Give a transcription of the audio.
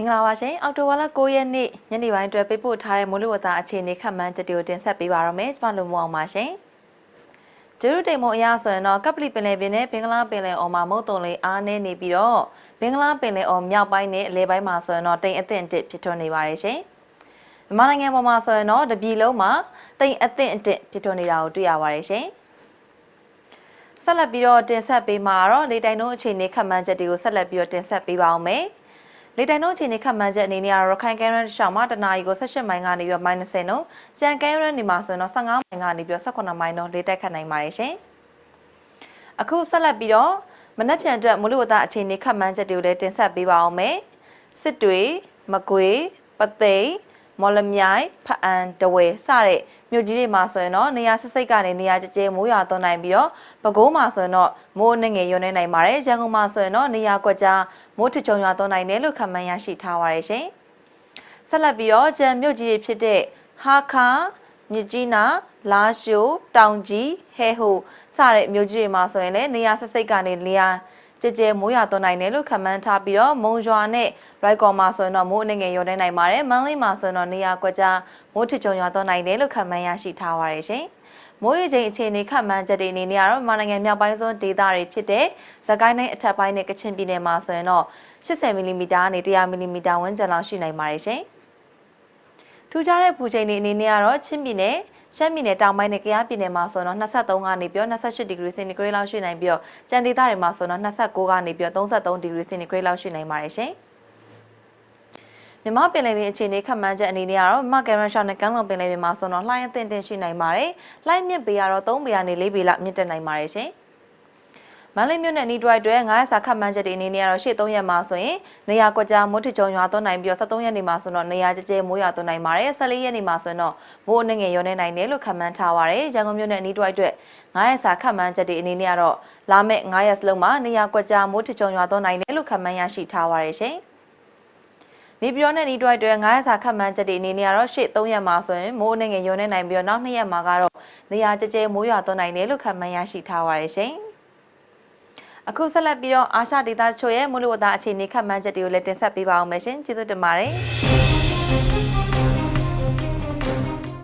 င်္ဂလာပါရှင်အော်တိုဝါလာ9ရက်နေ့ညနေပိုင်းအတွက်ပေးပို့ထားတဲ့မိုးလေဝသအခြေအနေခန့်မှန်းချက်တွေကိုတင်ဆက်ပေးပါရမယ်ကျွန်မလူမအောင်ပါရှင်ဂျေရုတိမ်မုံအရဆိုရင်တော့ကပလီပင်လယ်ပြင်နဲ့ဘင်္ဂလားပင်လယ်အော်မှာမုတ်တုံလေးအားနည်းနေပြီးတော့ဘင်္ဂလားပင်လယ်အော်မြောက်ပိုင်းနဲ့အလဲပိုင်းမှာဆိုရင်တော့တိမ်အသင့်အတစ်ဖြစ်ထွန်းနေပါတယ်ရှင်မြန်မာနိုင်ငံပေါ်မှာဆိုရင်တော့တပြည်လုံးမှာတိမ်အသင့်အတစ်ဖြစ်ထွန်းနေတာကိုတွေ့ရပါတယ်ရှင်ဆက်လက်ပြီးတော့တင်ဆက်ပေးမှာတော့လေတိုင်တို့အခြေအနေခန့်မှန်းချက်တွေကိုဆက်လက်ပြီးတော့တင်ဆက်ပေးပါအောင်မယ်။ လေတိုင်တို့အခြေအနေခန့်မှန်းချက်အနေနဲ့ကတော့ရခိုင်ကဲရန်ရှောင်းမှာတနာရီကို18မိုင်ကနေပြီးတော့ -30 နှုန်းကြံကဲရန်ဒီမှာဆိုရင်တော့15မိုင်ကနေပြီးတော့18မိုင်နှုန်းလေတက်ခတ်နိုင်ပါတယ်ရှင်။အခုဆက်လက်ပြီးတော့မနက်ဖြန်အတွက်မလို့ဝသအခြေအနေခန့်မှန်းချက်တွေကိုလည်းတင်ဆက်ပေးပါအောင်မယ်။စစ်တွေမကွေပသိမ် မော်လမြိုင်ဖအံတဝဲစတဲ့မြို့ကြီးတွေမှာဆိုရင်တော့နေရာစစ်စိတ်ကနေနေရာကျကျမိုးရွာသွန်းနိုင်ပြီးတော့ပဲခူးမှာဆိုရင်တော့မိုးနှငယ်ရွနေနိုင်ပါတယ်ရန်ကုန်မှာဆိုရင်တော့နေရာကွက်ကြားမိုးထချုံရွာသွန်းနိုင်တယ်လို့ခန့်မှန်းရရှိထားပါတယ်ရှင်ဆက်လက်ပြီးတော့ကြံမြို့ကြီးတွေဖြစ်တဲ့ဟာခါမြစ်ကြီးနာလာရှိုးတောင်ကြီးဟဲဟိုစတဲ့မြို့ကြီးတွေမှာဆိုရင်လည်းနေရာစစ်စိတ်ကနေနေရာ ကြကြမိုးရွာသွန်းနိုင်တယ်လို့ခန့်မှန်းထားပြီးတော့မုံရွာနဲ့ရိုက်ကော်မှာဆိုရင်တော့မိုးအနေငယ်ရွနေနိုင်ပါတယ်မန်းလေးမှာဆိုရင်တော့နေရာကွက်ကြားမိုးထချုံရွာသွန်းနိုင်တယ်လို့ခန့်မှန်းရရှိထားပါတယ်ရှင်မိုးရေချိန်အခြေအနေခန့်မှန်းချက်တွေအနေနဲ့ကတော့မြန်မာနိုင်ငံမြောက်ပိုင်းစွန်းဒေသတွေဖြစ်တဲ့သကိုင်းတိုင်းအထက်ပိုင်းနဲ့ကချင်ပြည်နယ်မှာဆိုရင်တော့80မီလီမီတာကနေ100မီလီမီတာဝန်းကျင်လောက်ရှိနိုင်ပါတယ်ရှင်။ထူးခြားတဲ့ပူချိန်တွေအနေနဲ့ကတော့ချင်းပြည်နယ် ရှမ်းပြည်နယ်တောင်ပိုင်းနဲ့ကယားပြည်နယ်မှာဆိုတော့23ကနေပြီးတော့28ဒီဂရီစင်တီဂရိတ်လောက်ရှိနိုင်ပြီးတော့ကြံဒေသတွေမှာဆိုတော့29ကနေပြီးတော့33ဒီဂရီစင်တီဂရိတ်လောက်ရှိနိုင်ပါတယ်ရှင်။မြမပင်လယ်ပြင်အခြေအနေခန့်မှန်းချက်အနေနဲ့ကတော့မကရန်ရှောင်းနဲ့ကမ်းလွန်ပင်လယ်ပြင်မှာဆိုတော့လှိုင်းအသင့်တင်ရှိနိုင်ပါတယ်။လှိုင်းမြင့်ပေကတော့3ပေကနေ4ပေလောက်မြင့်တက်နိုင်ပါတယ်ရှင်။ မန္တလေးမြို့နယ်နီးတွိုက်တွဲ900စာခတ်မှန်းချက်တွေအနေနဲ့ကတော့ရှေ့3ရက်မှာဆိုရင်နေရာကွက်ကြားမိုးထချုံရွာသွန်းနိုင်ပြီးတော့73ရက်နေမှာဆိုတော့နေရာကျကျမိုးရွာသွန်းနိုင်ပါတယ်14ရက်နေမှာဆိုရင်တော့မိုးအနှငယ်ရွာနေနိုင်တယ်လို့ခန့်မှန်းထားပါတယ်ရန်ကုန်မြို့နယ်နီးတွိုက်တွဲ900စာခတ်မှန်းချက်တွေအနေနဲ့ကတော့လာမယ့်9ရက်စလုံးမှာနေရာကွက်ကြားမိုးထချုံရွာသွန်းနိုင်တယ်လို့ခန့်မှန်းရရှိထားပါတယ်ရှင်နေပြည်တော်နဲ့နီးတွိုက်တွဲ900စာခတ်မှန်းချက်တွေအနေနဲ့ကတော့ရှေ့3ရက်မှာဆိုရင်မိုးအနေငယ်ရုံနေနိုင်ပြီးတော့နောက်2ရက်မှာကတော့နေရာကျကျမိုးရွာသွန်းနိုင်တယ်လို့ခန့်မှန်းရရှိထားပါတယ်ရှင်။ အခုဆက်လက်ပြီးတော့အာရှဒေသချို့ရဲ့မူလဝတ္တအခြေအနေခန့်မှန်းချက်တွေကိုလည်းတင်ဆက်ပေးပါအောင်မယ်ရှင်ကျေးဇူးတင်ပါတယ်